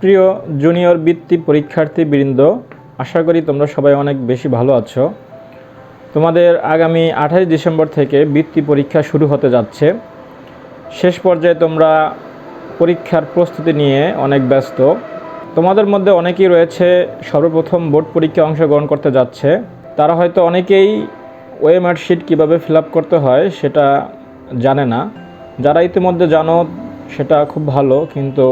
প্রিয় জুনিয়র বৃত্তি পরীক্ষার্থী বৃন্দ, আশা করি তোমরা সবাই অনেক বেশি ভালো আছো। তোমাদের আগামী আঠাশ ডিসেম্বর থেকে বৃত্তি পরীক্ষা শুরু হতে যাচ্ছে। শেষ পর্যায়ে তোমরা পরীক্ষার প্রস্তুতি নিয়ে অনেক ব্যস্ত। তোমাদের মধ্যে অনেকেই রয়েছে সর্বপ্রথম বোর্ড পরীক্ষায় অংশগ্রহণ করতে যাচ্ছে। তারা হয়তো অনেকেই ওয়েমার শিট কীভাবে ফিল করতে হয় সেটা জানে না। যারা ইতিমধ্যে জানো, সেটা খুব ভালো, কিন্তু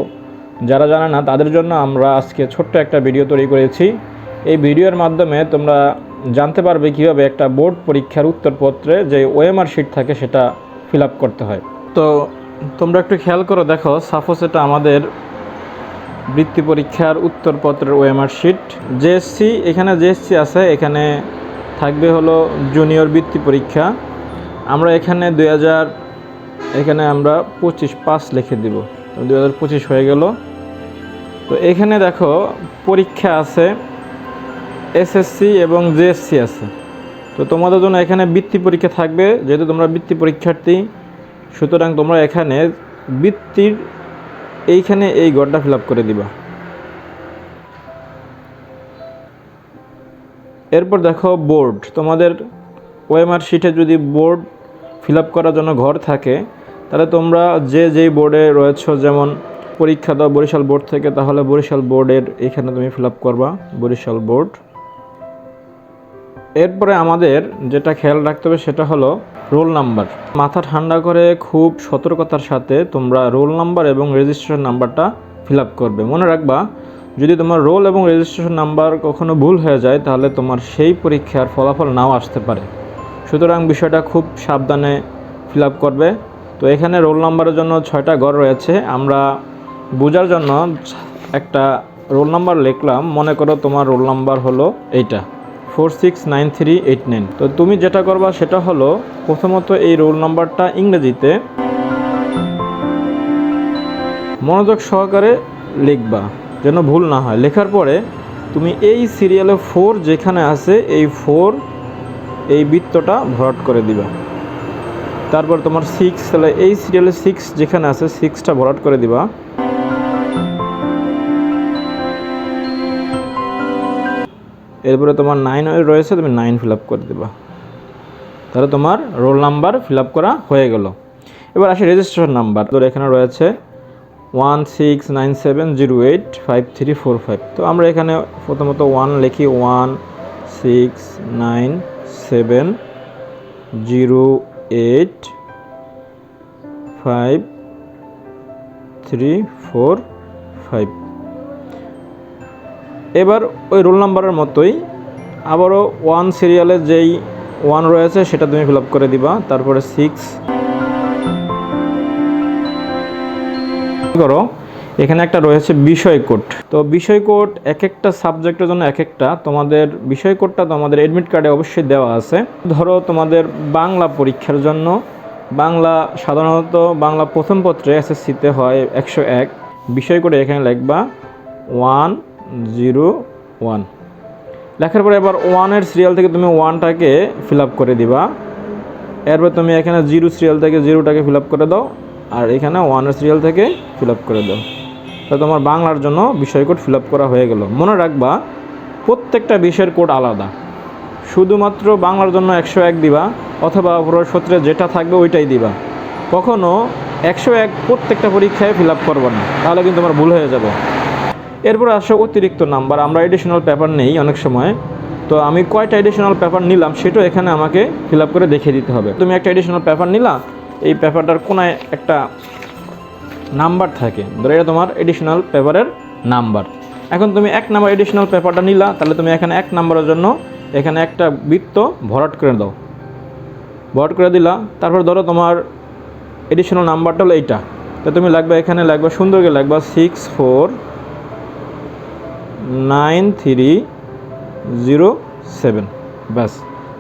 যারা জানে না, তাদের জন্য আমরা আজকে ছোট্ট একটা ভিডিও তৈরি করেছি। এই ভিডিওর মাধ্যমে তোমরা জানতে পারবে কীভাবে একটা বোর্ড পরীক্ষার উত্তরপত্রে যে ওএমআর শিট থাকে সেটা ফিল আপ করতে হয়। তো তোমরা একটু খেয়াল করো, দেখো, সাপোজ এটা আমাদের বৃত্তি পরীক্ষার উত্তরপত্রের ওএমআর শিট। জেএসসি এখানে জেএসসি আছে, এখানে থাকবে হলো জুনিয়র বৃত্তি পরীক্ষা। আমরা এখানে দুই হাজার, এখানে আমরা পঁচিশ পাস লিখে দিব। তো দু হাজার পঁচিশ হয়ে গেল। তো এখানে দেখো পরীক্ষা আছে এসএসসি এবং জেএসসি আছে। তো তোমাদের জন্য এখানে বৃত্তি পরীক্ষা থাকবে, যেহেতু তোমরা বৃত্তি পরীক্ষার্থী, সুতরাং তোমরা এখানে বৃত্তির এইখানে এই গড়টা ফিল করে দিবা। এরপর দেখো বোর্ড, তোমাদের ওএমআর শিটে যদি বোর্ড ফিল করার জন্য ঘর থাকে, তাহলে তোমরা যে যেই বোর্ডে রয়েছো, যেমন পরীক্ষা দাও বরিশাল বোর্ড থেকে, তাহলে বরিশাল বোর্ডের এখানে তুমি ফিল আপ করবা, বরিশাল বোর্ড। এরপরে আমাদের যেটা খেয়াল রাখতে হবে সেটা হলো রোল নাম্বার। মাথা ঠান্ডা করে খুব সতর্কতার সাথে তোমরা রোল নাম্বার এবং রেজিস্ট্রেশন নাম্বারটা ফিল করবে। মনে রাখবা, যদি তোমার রোল এবং রেজিস্ট্রেশন নাম্বার কখনো ভুল হয়ে যায়, তাহলে তোমার সেই পরীক্ষার ফলাফল নাও আসতে পারে। সুতরাং বিষয়টা খুব সাবধানে ফিল করবে। তো এখানে রোল নাম্বারের জন্য ছয়টা ঘর রয়েছে। আমরা বোঝার জন্য একটা রোল নাম্বার লিখলাম। মনে করো তোমার রোল নাম্বার হলো এইটা। Four six nine three eight nine. তো তুমি যেটা করবা সেটা হলো প্রথমত এই রোল নাম্বারটা ইংরেজিতে মনোযোগ সহকারে লিখবা, যেন ভুল না হয়। লেখার পরে তুমি এই সিরিয়ালে ফোর যেখানে আছে, এই ফোর এই বৃত্তটা ভরাট করে দিবা। তারপর তোমার সিক্স তাহলে এই সিরিয়ালে সিক্স যেখানে আছে সিক্সটা ভরাট করে দিবা। এরপরে তোমার নাইন রয়েছে, তুমি নাইন ফিল আপ করে দেবা। তাহলে তোমার রোল নাম্বার ফিল আপ করা হয়ে গেল। এবার আসে রেজিস্ট্রেশন নাম্বার তোর এখানে রয়েছে one six nine seven zero eight five three four five তো আমরা এখানে প্রথমত ওয়ান লিখি one six nine seven zero eight five three four five এবার ওই রোল নাম্বারের মতোই আবারও ওয়ান সিরিয়ালে যেই ওয়ান রয়েছে সেটা তুমি ফিল করে দিবা, তারপরে সিক্স। করো, এখানে একটা রয়েছে বিষয় কোড। তো বিষয় কোড এক একটা সাবজেক্টের জন্য এক একটা, তোমাদের বিষয় কোডটা তোমাদের এডমিট কার্ডে অবশ্যই দেওয়া আছে। ধরো তোমাদের বাংলা পরীক্ষার জন্য, বাংলা সাধারণত বাংলা প্রথম পত্রে এসএসসিতে হয় একশো এক। বিষয় কোডে এখানে লিখবা ওয়ান জিরো ওয়ান। লেখার পরে এবার ওয়ানের সিরিয়াল থেকে তুমি ওয়ানটাকে ফিল আপ করে দিবা। এরপর তুমি এখানে জিরো সিরিয়াল থেকে জিরোটাকে ফিল আপ করে দাও আর এখানে ওয়ানের সিরিয়াল থেকে ফিল আপ করে দাও। তো তোমার বাংলার জন্য বিষয় কোড ফিল আপ করা হয়ে গেল। মনে রাখবা, প্রত্যেকটা বিষয়ের কোড আলাদা। শুধুমাত্র বাংলার জন্য একশো এক দিবা অথবা সূত্রে যেটা থাকবে ওইটাই দিবা। কখনো একশো এক প্রত্যেকটা পরীক্ষায় ফিল আপ করব না। তাহলে কিন্তু তোমার ভুল হয়ে যাবে। এরপর আসে অতিরিক্ত নাম্বার, আমরা এডিশনাল পেপার নেই অনেক সময়। তো আমি কয়টা এডিশনাল পেপার নিলাম সেটাও এখানে আমাকে ফিল আপ করে দেখিয়ে দিতে হবে। তুমি একটা এডিশনাল পেপার নিলা, এই পেপারটার কোনায় একটা নাম্বার থাকে, ধরো এটা তোমার এডিশনাল পেপারের নাম্বার। এখন তুমি এক নাম্বার এডিশনাল পেপারটা নিলা, তাহলে তুমি এখানে এক নাম্বারের জন্য এখানে একটা বৃত্ত ভরাট করে দাও। ভরাট করে দিলা, তারপর ধরো তোমার এডিশনাল নাম্বারটা হলো এইটা। তো তুমি লাগবে এখানে লাগবে সুন্দর করে লাগবে six four nine three zero seven. ব্যাস।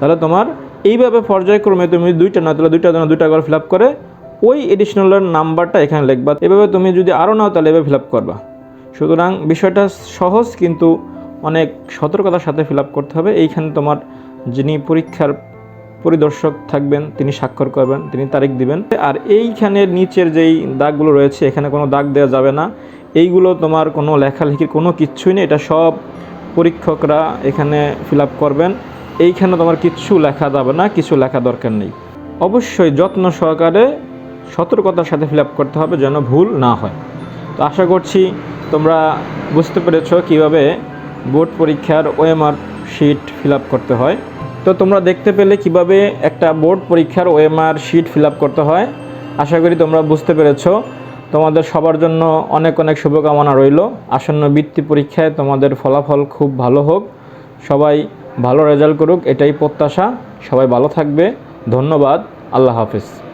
তাহলে তোমার এইভাবে পর্যায়ক্রমে তুমি দুইটা না তাহলে দুইটা জন্য দুইটা করে ফিল আপ করে ওই এডিশনালের নাম্বারটা এখানে লিখবা। এভাবে তুমি যদি আরও নাও, তাহলে এভাবে ফিল আপ করবা। সুতরাং বিষয়টা সহজ কিন্তু অনেক সতর্কতার সাথে ফিল আপ করতে হবে। এইখানে তোমার যিনি পরীক্ষার পরিদর্শক থাকবেন, তিনি স্বাক্ষর করবেন, তিনি তারিখ দিবেন। আর এইখানের নিচের যেই দাগগুলো রয়েছে, এখানে কোনো দাগ দেওয়া যাবে না। এইগুলো তোমার কোনো লেখালেখির কোনো কিচ্ছুই নেই, এটা সব পরীক্ষকরা এখানে ফিল করবেন। এইখানে তোমার কিচ্ছু লেখা যাবে না, কিছু লেখা দরকার নেই। অবশ্যই যত্ন সহকারে সতর্কতার সাথে ফিল করতে হবে যেন ভুল না হয়। তো আশা করছি তোমরা বুঝতে পেরেছ কীভাবে বোর্ড পরীক্ষার ওএমআর শিট ফিল করতে হয়। তো তোমরা দেখতে পেলে কীভাবে একটা বোর্ড পরীক্ষার ওএমআর শিট ফিল করতে হয়। আশা করি তোমরা বুঝতে পেরেছ। তোমাদের সবার জন্য অনেক অনেক শুভকামনা রইল। আসন্ন বৃত্তি পরীক্ষায় তোমাদের ফলাফল খুব ভালো হোক। সবাই ভালো রেজাল্ট করুক, এটাই প্রত্যাশা। সবাই ভালো থাকবে। ধন্যবাদ। আল্লাহ হাফিজ।